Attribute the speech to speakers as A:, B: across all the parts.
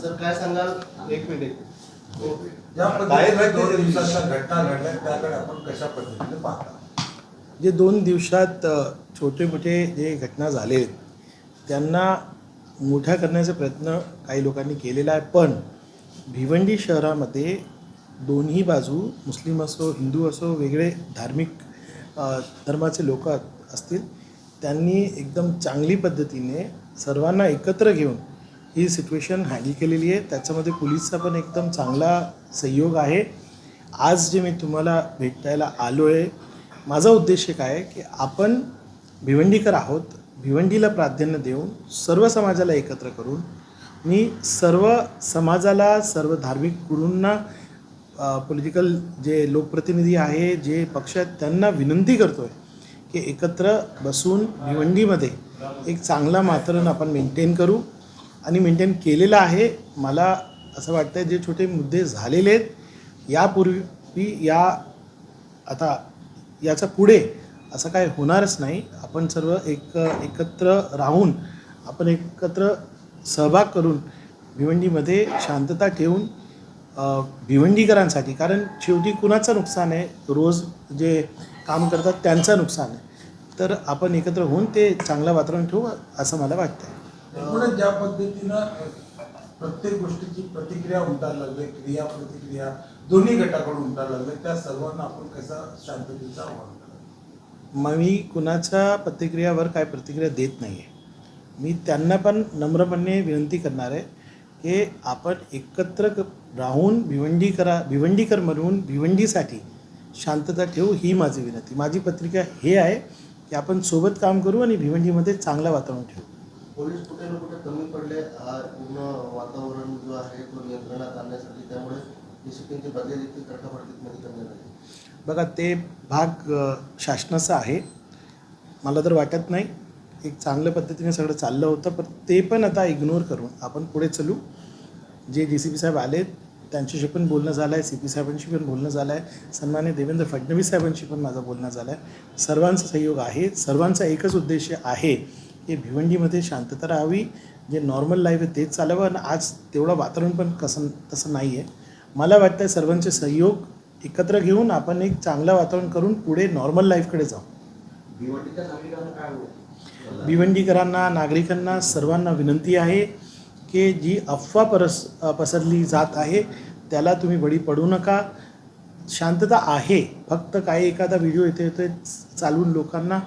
A: Sir काय सांगाल? एक मिनिट
B: ज्या
A: बाहेर
B: पद्धतीने दोन
A: काहीतरी-
B: दिवसाच्या घटना घडल्या त्याकडे आपण कशा पद्धतीने पाहता?
C: जे दोन दिवसात छोटे मोठे जे घटना झाले त्यांना मोठ्या करण्याचा प्रयत्न काही लोकांनी केलेला आहे पण भिवंडी शहरामध्ये दोन्ही बाजू मुस्लिम असो हिंदू असो वेगळे धार्मिक धर्माचे लोक असतील त्यांनी एकदम चांगली पद्धतीने सर्वांना एकत्र घेऊन ही सिच्युएशन हँडल केलेली आहे. त्याच्यामध्ये पोलीसचा पण एकदम चांगला सहयोग आहे. आज जे मी तुम्हाला भेटायला आलो आहे माझा उद्देश काय आहे की आपण भिवंडीकर आहोत. भिवंडीला प्राधान्य देऊन सर्व समाजाला एकत्र करून मी सर्व समाजाला सर्व धार्मिक गुरूंना पॉलिटिकल जे लोकप्रतिनिधी आहे जे पक्ष आहेत त्यांना विनंती करतो आहे की एकत्र बसून भिवंडीमध्ये एक चांगला वातावरण आपण मेंटेन करू. आणि मेंटेन केलेलं आहे. मला असं वाटतं आहे जे छोटे मुद्दे झालेले आहेत यापूर्वी या आता याच्यापुढे असं काय होणारच नाही. आपण सर्व एक एकत्र राहून आपण एकत्र सहभाग करून भिवंडीमध्ये शांतता ठेवून भिवंडीकरांसाठी कारण शेवटी कुणाचं नुकसान आहे? रोज जे काम करतात त्यांचं नुकसान आहे. तर आपण एकत्र होऊन ते चांगलं वातावरण ठेवू असं मला वाटतं आहे
B: एकूणच ज्या पद्धतीनं प्रत्येक गोष्टीची प्रतिक्रिया उमटायला लागली क्रिया प्रतिक्रिया दोन्ही गटाकडून उमटायला लागले त्या सर्वांना आपण कसा शांततेचं आव्हान
C: मग मी कुणाच्या प्रतिक्रियावर काय प्रतिक्रिया देत नाही आहे मी त्यांना पण नम्रपणे विनंती करणार आहे की आपण एकत्र क- राहून भिवंडी करा भिवंडीकर म्हणून भिवंडीसाठी शांतता ठेवू ही माझी विनंती. माझी पत्रिका हे आहे की आपण सोबत काम करू आणि भिवंडीमध्ये चांगलं वातावरण ठेवू.
A: पोलीस कुठे ना कुठे कमी पडले. हा पूर्ण वातावरण जो आहे तो नियंत्रणात आणण्यासाठी त्यामुळे डिसिप्लिनची बदली देखील तटफडकीमध्ये कमी आली.
C: बघा ते भाग शासनाचा आहे. मला तर वाटत नाही एक चांगल्या पद्धतीने सगळं चाललं होतं पण ते पण आता इग्नोर करून आपण पुढे चलू. जे डी सी पी साहेब आले त्यांच्याशी पण बोलणं झालं आहे सी पी साहेबांशी पण बोलणं झालं आहे सन्मान्य देवेंद्र फडणवीस साहेबांशी पण माझं बोलणं झालं आहे सर्वांचा सहयोग आहे सर्वांचा एकच उद्देश आहे की भिवंडीमध्ये शांतता राहावी जे नॉर्मल लाईफ आहे तेच चालावं आणि आज तेवढं वातावरण पण कसं तसं नाही आहे मला वाटतं सर्वांचे सहयोग एकत्र घेऊन आपण एक चांगलं वातावरण करून पुढे नॉर्मल लाईफकडे जाऊ. भिवंडीकरांना नागरिकांना सर्वांना विनंती आहे की जी अफवा परस पसरली जात आहे त्याला तुम्ही बळी पडू नका. शांतता आहे फक्त काही एखादा व्हिडिओ येते येते चालवून लोकांना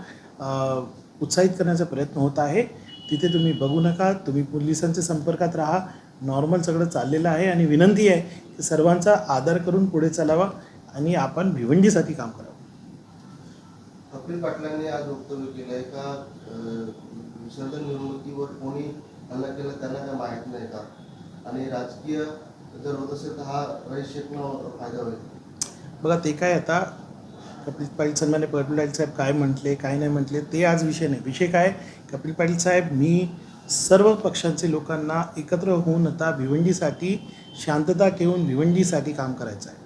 C: उत्साहित करण्याचा प्रयत्न होत आहे. तिथे तुम्ही बघू नका. तुम्ही पोलिसांच्या संपर्कात राहा. नॉर्मल सगळं चाललेलं आहे आणि विनंती आहे की सर्वांचा आदर करून पुढे चालावा आणि आपण भिवंडीसाठी काम करावं.
A: कपिल पाटलांनी आज वक्तव्य केलं आहे का? विसर्जन मिरवणुकीवर कोणी हल्ला केला त्यांना काय माहीत नाही का? आणि राजकीय जर होत असेल तर हा रईस शेखना फायदा होईल.
C: बघा ते काय आता कपिल पाटील सन्माने कपिल पाटील साहेब काय म्हटले काय नाही म्हटले ते आज विषय नाही. विषय काय? कपिल पाटील साहेब मी सर्व पक्षांचे लोकांना एकत्र होऊन आता भिवंडीसाठी शांतता ठेवून भिवंडीसाठी काम करायचं आहे.